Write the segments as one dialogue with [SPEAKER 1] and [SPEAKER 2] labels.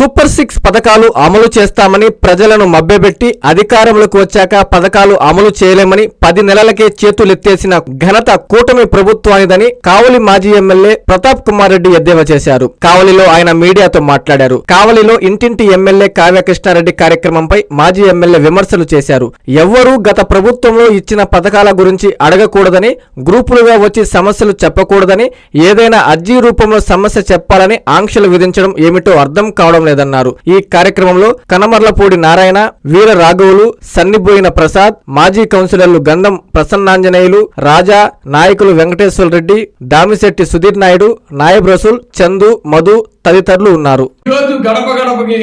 [SPEAKER 1] Super six పథకాలు అమలు చేస్తామని ప్రజలను మభ్యపెట్టి అధికారంలోకి వచ్చాక పథకాలు అమలు చేయలేమని పది నెలలకే చేతులెత్తేసిన ఘనత కూటమి ప్రభుత్వానిదని కావలి మాజీ ఎమ్మెల్యే ప్రతాప్ కుమార్ రెడ్డి ఎద్దేవా చేశారు. కావలిలో ఆయన మీడియాతో మాట్లాడారు. కావలిలో ఇంటింటి ఎమ్మెల్యే కావ్యకృష్ణారెడ్డి కార్యక్రమంపై మాజీ ఎమ్మెల్యే విమర్శలు చేశారు. ఎవ్వరూ గత ప్రభుత్వంలో ఇచ్చిన పథకాల గురించి అడగకూడదని గ్రూపులుగా వచ్చి సమస్యలు చెప్పకూడదని ఏదైనా అర్జీ రూపంలో సమస్య చెప్పాలని ఆంక్షలు విధించడం ఏమిటో అర్థం కావడం లేదన్నారు ఈ కార్యక్రమంలో కనమర్లపూడి నారాయణ వీర రాఘవులు సన్నిబోయిన ప్రసాద్ మాజీ కౌన్సిలర్లు గంధం ప్రసన్నాంజనేయులు రాజా నాయకులు వెంకటేశ్వర రెడ్డి దామిశెట్టి సుధీర్ నాయుడు నాయబ్ రసూల్ చందు మధు తదితరులు ఉన్నారు.
[SPEAKER 2] ఈరోజు గడప గడపకి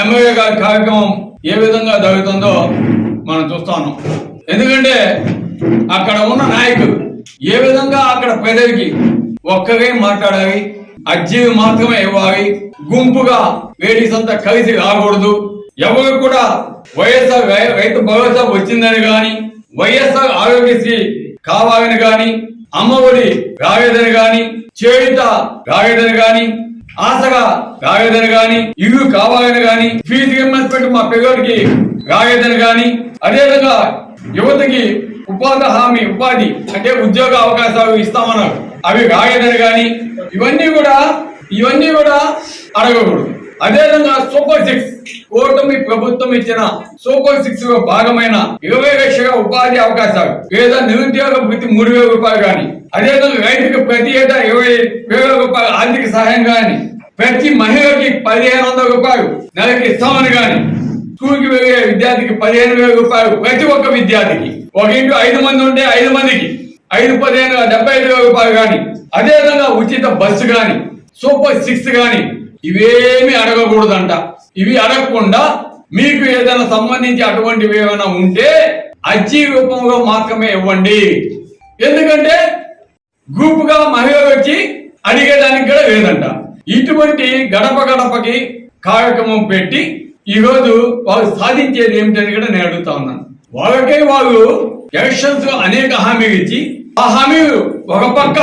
[SPEAKER 2] ఎమ్మెల్యే గారి కార్యక్రమం ఏ విధంగా జరుగుతుందో మనం చూస్తాను ఎందుకంటే అక్కడ ఉన్న నాయకులు ఏ విధంగా అక్కడ ప్రజలకి ఒక్కరే మాట్లాడాలి అజ్జీవి మాత్రమే ఇవ్వాలి గుంపుగా లేడీస్ అంతా కలిసి రాకూడదు. ఎవరు కూడా వైఎస్ఆర్ రై- రైతు భరోసా వచ్చిందని గాని వైఎస్ఆర్ ఆరోగ్యశ్రీ కావాలని గాని అమ్మఒడి రాలేదని గాని చేయుత రాలేదని గాని ఆశగా రాలేదని గాని ఇల్లు కావాలని గాని ఫీజు రియంబర్స్మెంట్ మా పిల్లలకి రాలేదని గాని అదేవిధంగా యువతకి ఉపాధి హామీ ఉపాధి అంటే ఉద్యోగ అవకాశాలు ఇస్తామన్నారు. అవి రాలేదని గాని ఇవన్నీ కూడా ఇవన్నీ కూడా అడగకూడదు. అదేవిధంగా సూపర్ సిక్స్ కూటమి ప్రభుత్వం ఇచ్చిన సూపర్ సిక్స్లో భాగమైన ఇరవై లక్షల ఉపాధి అవకాశాలు లేదా నిరుద్యోగ ప్రతి మూడు వేల రూపాయలు కానీ అదేవిధంగా రైతుకు ప్రతి ఏటా ఇరవై వేల రూపాయల ఆర్థిక సహాయం కానీ ప్రతి మహిళకి పదిహేను వందల రూపాయలు నెలకి ఇస్తామని కానీ స్కూల్కి వెళ్ళే విద్యార్థికి పదిహేను వేల రూపాయలు ప్రతి ఒక్క విద్యార్థికి. ఒక ఇంట్లో ఐదు మంది ఉంటే ఐదు మందికి. ఐదు పదిహేను డెబ్బై ఐదు రూపాయలు కానీ అదేవిధంగా ఉచిత బస్సు కానీ సూపర్ సిక్స్ కానీ ఇవేమి అడగకూడదంట. ఇవి అడగకుండా మీకు ఏదైనా సంబంధించి అటువంటివి ఏమైనా ఉంటే అర్జీ రూపంలో మాత్రమే ఇవ్వండి. ఎందుకంటే గ్రూప్గా మహిళలు వచ్చి అడిగేదానికి కూడా లేదంట. ఇటువంటి గడప గడపకి కార్యక్రమం పెట్టి ఈరోజు వాళ్ళు సాధించేది ఏమిటని కూడా నేను అడుగుతా ఉన్నాను. వాళ్ళకే వాళ్ళు ఎలక్షన్స్లో అనేక హామీలు ఇచ్చి ఆ హామీలు ఒక పక్క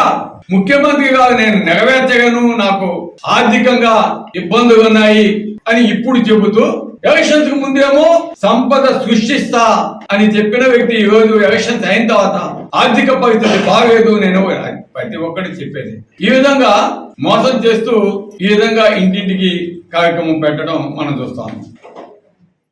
[SPEAKER 2] ముఖ్యమంత్రిగా నేను నెరవేర్చగలను నాకు ఆర్థికంగా ఇబ్బందులు ఉన్నాయి అని ఇప్పుడు చెబుతూ ఎలక్షన్స్కు ముందేమో సంపద సృష్టిస్తా అని చెప్పిన వ్యక్తి ఈ రోజు ఎలక్షన్స్ అయిన తర్వాత ఆర్థిక పరిస్థితి బాగలేదు నేను ప్రతి ఒక్కటి చెప్పేది. ఈ విధంగా మోసం చేస్తూ ఈ విధంగా ఇంటింటికి కార్యక్రమం పెట్టడం మనం చూస్తాం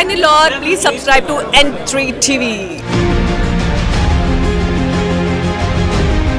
[SPEAKER 3] Hi Nilor, please subscribe to N3 TV.